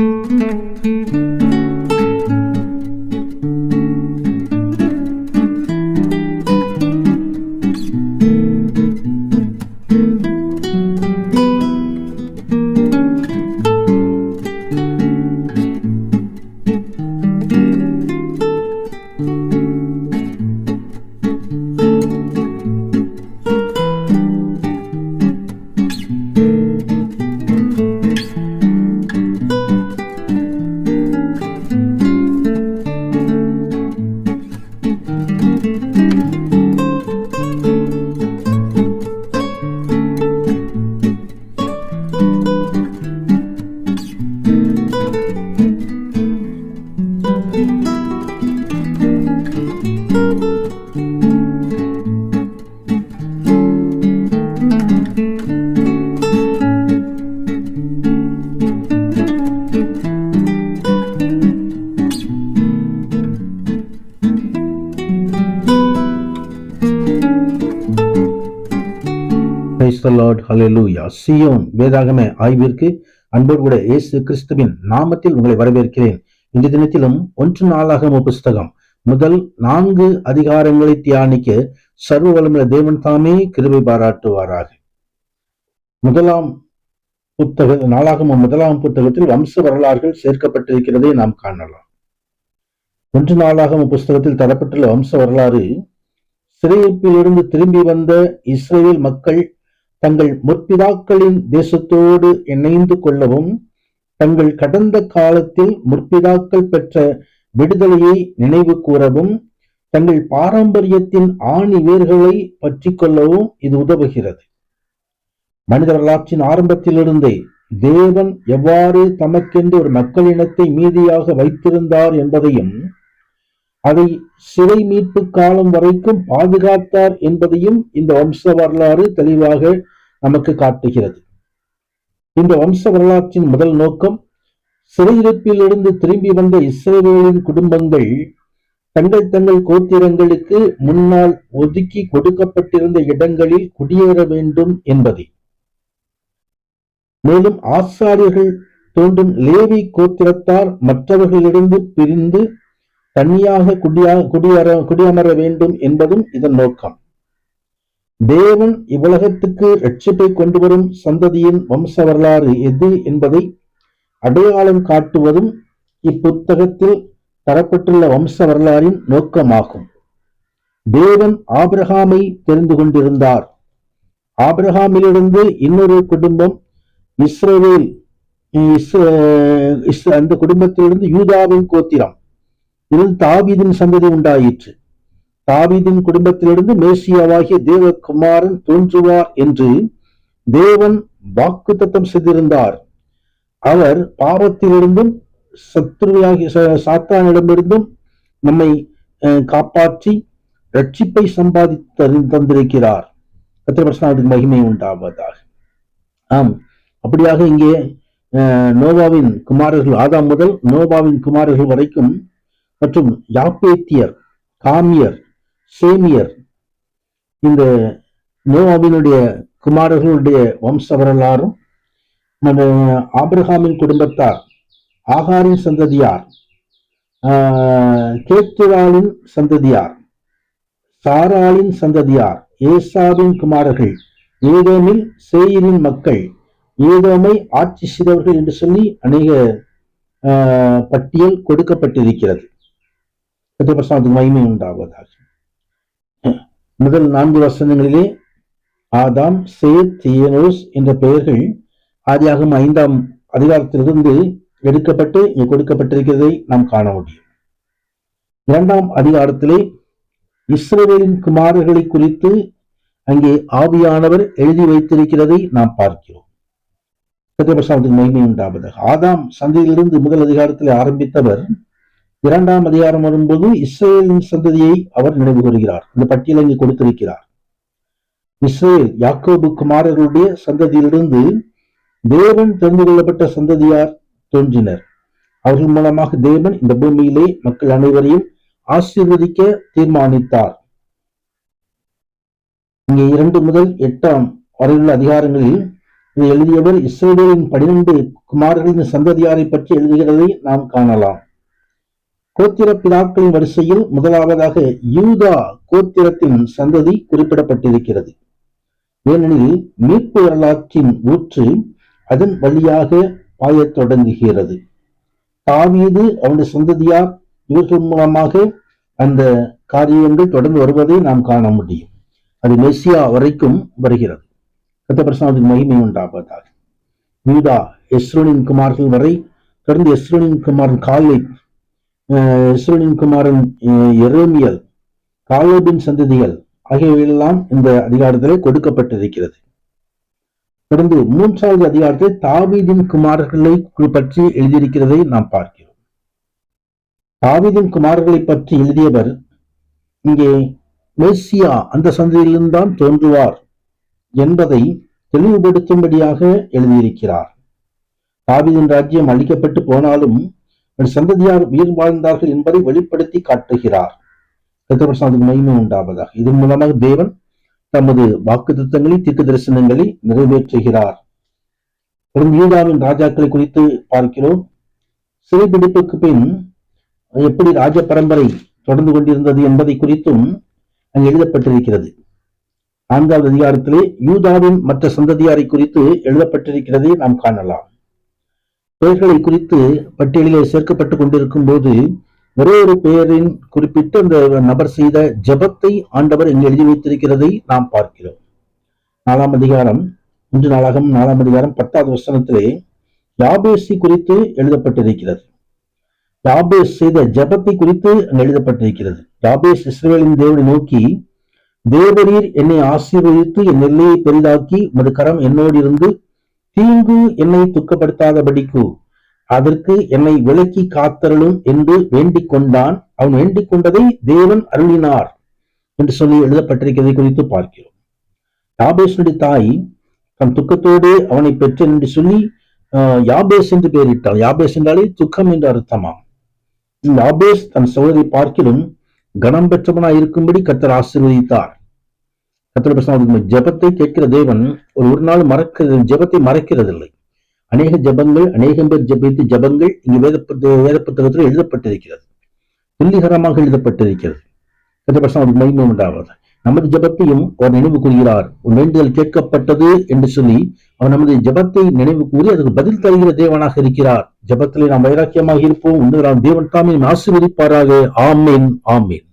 う。ஹலெலூயா Zion வேதாகம ஆய்விற்கு அன்போடு கூட இயேசு கிறிஸ்துவின் நாமத்தில் உங்களை வரவேற்கிறேன். இந்த தினத்திலும் ஒன்று நாளாகம புஸ்தகம் முதல் நான்கு அதிகாரங்களை தியானிக்க சர்வ வளமுள்ள தேவன் தாமே கிருபை பாராட்டுவாராக. முதலாம் புத்தக நாளாகம முதலாம் புத்தகத்தில் வம்ச வரலாறுகள் சேர்க்கப்பட்டிருக்கிறதை நாம் காணலாம். ஒன்று நாளாகம புஸ்தகத்தில் தரப்பட்டுள்ள வம்ச வரலாறு சிறையிருப்பிலிருந்து திரும்பி வந்த இஸ்ரேல் மக்கள் தங்கள் முற்பிதாக்களின் தேசத்தோடு இணைந்து கொள்ளவும் தங்கள் கடந்த காலத்தில் முற்பிதாக்கள் பெற்ற விடுதலையை நினைவு கூறவும் தங்கள் பாரம்பரியத்தின் ஆணி வேர்களை பற்றி கொள்ளவும் இது உதவுகிறது. மனித வரலாற்றின் ஆரம்பத்திலிருந்தே தேவன் எவ்வாறு தமக்கென்று ஒரு மக்களினத்தை மீதியாக வைத்திருந்தார் என்பதையும் அதை சிறை மீட்பு காலம் வரைக்கும் பாதுகாத்தார் என்பதையும் இந்த வம்ச வரலாறு தெளிவாக நமக்கு காட்டுகிறது. இந்த வம்ச வரலாற்றின் முதல் நோக்கம் சிறையிருப்பிலிருந்து திரும்பி வந்த இஸ்ரேலின் குடும்பங்கள் தங்கள் தங்கள் கோத்திரங்களுக்கு முன்னால் ஒதுக்கி கொடுக்கப்பட்டிருந்த இடங்களில் குடியேற வேண்டும் என்பதே. மேலும் ஆசாரியர்கள் தோன்றும் லேவி கோத்திரத்தார் மற்றவர்களிலிருந்து பிரிந்து தனியாக குடியா குடியர குடியமர வேண்டும் என்பதும் இதன் நோக்கம். தேவன் இவ்வுலகத்துக்கு ரட்சிப்பை கொண்டு வரும் சந்ததியின் வம்ச வரலாறு எது என்பதை அடையாளம் காட்டுவதும் இப்புத்தகத்தில் தரப்பட்டுள்ள வம்ச வரலாறின் நோக்கமாகும். தேவன் ஆபிரகாமை தெரிந்து கொண்டிருந்தார். ஆபிரகாமிலிருந்து இன்னொரு குடும்பம் இஸ்ரேல் அந்த குடும்பத்திலிருந்து யூதாவின் கோத்திரம். இதில் தாவீதின் சந்ததி உண்டாயிற்று. தாவீதின் குடும்பத்திலிருந்து மேசியாவாகிய தேவகுமாரன் தோன்றுவார் என்று தேவன் வாக்கு தத்தம் செய்திருந்தார். அவர் பாவத்திலிருந்தும் சத்ருவாகி சாத்தானிடமிருந்தும் நம்மை காப்பாற்றி ரட்சிப்பை சம்பாதித்து தந்திருக்கிறார். கத்திரபர்சனாவுக்கு மகிமை உண்டாவதாக. ஆம். அப்படியாக இங்கே நோவாவின் குமாரர்கள் ஆதாம் முதல் நோவாவின் குமாரர்கள் வரைக்கும் மற்றும் யாப்பேத்தியர் காமியர் சேமியர் இந்த நோவாவினுடைய குமாரர்களுடைய வம்ச வரலாறும் குடும்பத்தார் ஆகாரின் சந்ததியார் கேத்துராலின் சந்ததியார் சாராளின் சந்ததியார் ஏசாவின் குமாரர்கள் ஏதோமில் சேயிரின் மக்கள் ஏதோமை ஆட்சி செய்தவர்கள் என்று சொல்லி அநேக பட்டியல் கொடுக்கப்பட்டிருக்கிறது. பிரசாத்துக்கு மகிமை உண்டாவதாக. முதல் நான்கு வசனங்களிலே ஆதாம் சேத் தியனோஸ் என்ற பெயர்கள் ஆதியாகும் ஐந்தாம் அதிகாரத்திலிருந்து எடுக்கப்பட்டு இங்கே கொடுக்கப்பட்டிருக்கிறதை நாம் காண முடியும். இரண்டாம் அதிகாரத்திலே இஸ்ரேலின் குமாரர்களை குறித்து அங்கே ஆவியானவர் எழுதி வைத்திருக்கிறதை நாம் பார்க்கிறோம். பிரசாதத்துக்கு மகிமை உண்டாவதாக. ஆதாம் சந்தையிலிருந்து முதல் அதிகாரத்தில் ஆரம்பித்தவர் இரண்டாம் அதிகாரம் வரும்போது இஸ்ரேலின் சந்ததியை அவர் நினைவு கூறுகிறார். இந்த பட்டியலை இங்கு கொடுத்திருக்கிறார். இஸ்ரேல் யாக்கோபு குமாரர்களுடைய சந்ததியிலிருந்து தேவன் தெரிந்து கொள்ளப்பட்ட சந்ததியார் தோன்றினர். அவர்கள் மூலமாக தேவன் இந்த பூமியிலே மக்கள் அனைவரையும் ஆசீர்வதிக்க தீர்மானித்தார். இங்கே இரண்டு முதல் எட்டாம் வரையுள்ள அதிகாரங்களில் இதை எழுதியவர் இஸ்ரேலின் பனிரெண்டு குமாரர்களின் சந்ததியாரை பற்றி எழுதுகிறதை நாம் காணலாம். கோத்திர பிதாக்களின் வரிசையில் முதலாவதாக யூதா கோத்திரத்தின் சந்ததி குறிப்பிடப்பட்டிருக்கிறது. ஏனெனில் மீட்பு வரலாற்றின் ஊற்று அதன் வழியாக பாயத் தொடங்குகிறது. தாவீது அவனுடைய சந்ததியார் இவர்கள் மூலமாக அந்த காரியங்கள் தொடர்ந்து வருவதை நாம் காண முடியும். அது மெஸ்ஸியா வரைக்கும் வருகிறது. கத்தபிரசாதின் மகிமை உண்டாவதாக. யூதா எஸ்ரோனின் குமார்கள் வரை தொடர்ந்து எஸ்ரோனின் குமாரன் காலை இஸ்ரேலின் குமாரன் எரேமியல் காலோபின் சந்ததிகள் ஆகியவையெல்லாம் இந்த அதிகாரத்திலே கொடுக்கப்பட்டிருக்கிறது. தொடர்ந்து மூன்றாவது அதிகாரத்தில் தாவீதின் குமார்களை பற்றி எழுதியிருக்கிறதை நாம் பார்க்கிறோம். தாவீதின் குமார்களை பற்றி எழுதியவர் இங்கே மெர்சியா அந்த சந்ததியிலிருந்து தான் தோன்றுவார் என்பதை தெளிவுபடுத்தும்படியாக எழுதியிருக்கிறார். தாவீதின் ராஜ்யம் அளிக்கப்பட்டு போனாலும் சந்ததியார் உயிர் வாழ்ந்தார்கள் என்பதை வெளிப்படுத்தி காட்டுகிறார். கத்தபிரசாதுக்கு மகிமை உண்டாவதாக. இதன் மூலமாக தேவன் தமது வாக்கு திட்டங்களை தீர்க்க தரிசனங்களை நிறைவேற்றுகிறார் யூதாவின் ராஜாக்களை குறித்து பார்க்கிறோம். சிறைபிடிப்புக்கு பின் எப்படி ராஜ பரம்பரை தொடர்ந்து கொண்டிருந்தது என்பதை குறித்தும் அங்கு எழுதப்பட்டிருக்கிறது. நான்காவது அதிகாரத்திலே யூதாவின் மற்ற சந்ததியாரை குறித்து எழுதப்பட்டிருக்கிறதை நாம் காணலாம். பெயர்களை குறித்து பட்டியலிலே சேர்க்கப்பட்டுக் கொண்டிருக்கும் போது ஒரே ஒரு பெயரின் குறிப்பிட்டு அந்த நபர் செய்த ஜபத்தை ஆண்டவர் இங்கு எழுதி வைத்திருக்கிறதை நாம் பார்க்கிறோம். நாலாம் அதிகாரம் இன்று நாளாகம் நாலாம் அதிகாரம் பத்தாவது வசனத்திலே யாபேசி குறித்து எழுதப்பட்டிருக்கிறது. யாபேஸ் செய்த ஜபத்தை குறித்து அங்கு எழுதப்பட்டிருக்கிறது. யாபேஸ் இஸ்ரேலின் தேவனை நோக்கி தேவரீர் என்னை ஆசீர்வதித்து என் எல்லையை பெரிதாக்கி உமது கரம் என்னோடு இருந்து தீங்கு என்னை துக்கப்படுத்தாதபடிக்கு அதற்கு என்னை விளக்கி காத்தருளும் என்று வேண்டிக் கொண்டான் அவன் வேண்டிக் கொண்டதை தேவன் அருளினார் என்று சொல்லி எழுதப்பட்டிருக்கிறதை குறித்து பார்க்கிறோம். யாபேசனுடைய தாய் தன் துக்கத்தோடு அவனை பெற்ற என்று சொல்லி யாபேஸ் என்று பெயரிட்டாள். யாபேஸ் என்றாலே துக்கம் என்று அர்த்தமாம். யாபேஸ் தன் சோதரை பார்க்கிலும் கனம் பெற்றவனாய் இருக்கும்படி கத்தர் ஆசீர்வதித்தார். கத்திர ஜபத்தை கேட்கிற தேவன் ஒரு ஒரு நாள் மறக்கிறது ஜபத்தை மறைக்கிறதில்லை. அநேக ஜபங்கள் அநேகம் பேர் ஜபித்து ஜபங்கள் இங்கு வேத வேத புத்தகத்தில் எழுதப்பட்டிருக்கிறது. துல்லிகரமாக எழுதப்பட்டிருக்கிறது. கத்திர மகிமை உண்டாவது நமது ஜபத்தையும் அவர் நினைவு கூறுகிறார். ஒரு வேண்டுதல் கேட்கப்பட்டது என்று சொல்லி அவர் நமது ஜபத்தை நினைவு கூறி அதற்கு பதில் தருகிற தேவனாக இருக்கிறார். ஜபத்திலே நாம் வைராக்கியமாக இருப்போம். உண்டு தேவன் தாமே ஆசீர்வதிப்பாராக. ஆமேன். ஆமேன்.